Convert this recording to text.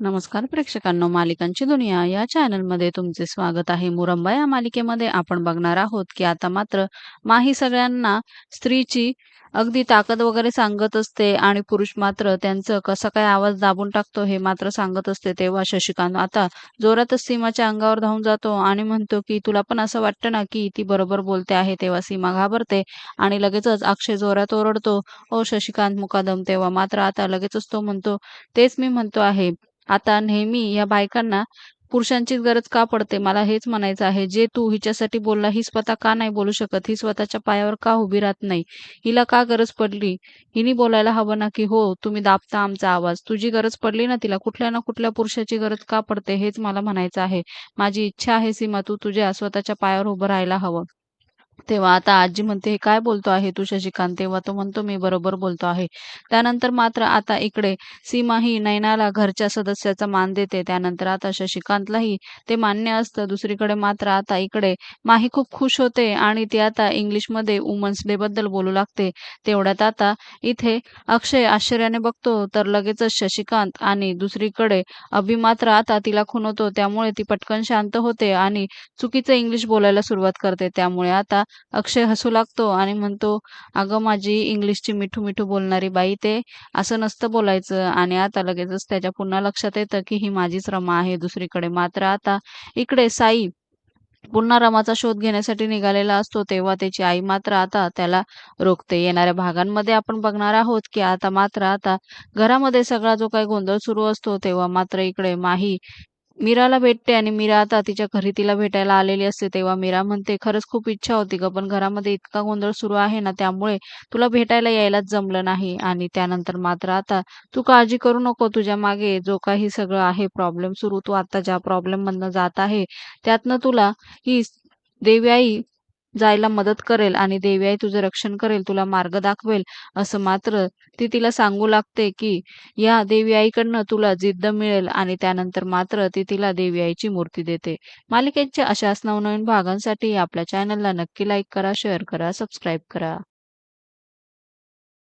नमस्कार प्रेक्षकांनो मालिकांची दुनिया या चॅनलमध्ये तुमचे स्वागत आहे. मुरंबा या मालिकेमध्ये आपण बघणार आहोत की आता मात्र माही सगळ्यांना स्त्रीची अगदी ताकद वगैरे सांगत असते आणि पुरुष मात्र त्यांचं कसा काय आवाज दाबून टाकतो हे मात्र सांगत असते तेव्हा शशिकांत आता जोरातच सीमाच्या अंगावर धावून जातो आणि म्हणतो की तुला पण असं वाटतं ना की ती बरोबर बोलते आहे तेव्हा सीमा घाबरते आणि लगेचच अक्षय जोरात ओरडतो. ओ शशिकांत मुकादम. तेव्हा मात्र आता लगेचच तो म्हणतो तेच मी म्हणतो आहे. आता नेहमी या बायकांना पुरुषांचीच गरज का पडते? मला हेच म्हणायचं आहे. जे तू हिच्यासाठी बोलला ही स्वतः का नाही बोलू शकत? ही स्वतःच्या पायावर का उभी राहत नाही? हिला का गरज पडली? हिनी बोलायला हवं ना की हो तुम्ही दाबता आमचा आवाज. तुझी गरज पडली ना तिला? कुठल्या ना कुठल्या पुरुषाची गरज का पडते? हेच मला म्हणायचं आहे. माझी इच्छा आहे सीमा तू तुझ्या स्वतःच्या पायावर उभं राहायला हवं. तेव्हा आता आजी म्हणते, "हे काय बोलतो आहे तू शशिकांत?" तेव्हा तो म्हणतो, "मी बरोबर बोलतो आहे." त्यानंतर मात्र आता इकडे सीमा ही नैनाला घरच्या सदस्याचा मान देते. त्यानंतर आता शशिकांतलाही ते मान्य असतं. दुसरीकडे मात्र आता इकडे माही खूप खुश होते आणि ती आता इंग्लिशमध्ये वुमन्स डे बद्दल बोलू लागते. तेवढ्यात आता इथे अक्षय आश्चर्याने बघतो तर लगेचच शशिकांत आणि दुसरीकडे अभि मात्र आता तिला खुनवतो त्यामुळे ती पटकन शांत होते आणि चुकीचं इंग्लिश बोलायला सुरुवात करते. त्यामुळे आता अक्षय हसू लागतो आणि म्हणतो, "अगं माझी इंग्लिशची मिठू-मिठू बोलणारी बाई, ते असं नसतं बोलायचं." आणि आता लगेचच त्याच्या पुन्हा लक्षात येतं की ही माझीच रमा आहे. दुसरीकडे मात्र आता इकडे साई पुन्हा रमाचा शोध घेण्यासाठी निघालेला असतो. तेव्हा त्याची आई मात्र आता त्याला रोखते. येणाऱ्या भागांमध्ये आपण बघणार आहोत की आता मात्र आता घरामध्ये सगळा जो काही गोंधळ सुरू असतो, तेव्हा मात्र इकडे माही मीराला भेटते आणि मीरा आता तिच्या घरी तिला भेटायला आलेली असते. तेव्हा मीरा म्हणते, "खरंच खूप इच्छा होती ग पण घरामध्ये इतका गोंधळ सुरू आहे ना, त्यामुळे तुला भेटायला यायलाच जमलं नाही." आणि त्यानंतर मात्र आता "तू काळजी करू नको. तुझ्या मागे जो काही सगळं आहे प्रॉब्लेम सुरू, तू आता ज्या प्रॉब्लेम मधनं जात आहे, त्यातनं तुला ही देवी आई जायला मदत करेल आणि देवी आई तुझं रक्षण करेल, तुला मार्ग दाखवेल." असं मात्र ती तिला सांगू लागते की या देवी आईकडनं तुला जिद्द मिळेल आणि त्यानंतर मात्र ती तिला देवी आईची मूर्ती देते. मालिकेच्या अशाच नवनवीन भागांसाठी आपल्या चॅनलला नक्की लाईक करा, शेअर करा, सबस्क्राईब करा.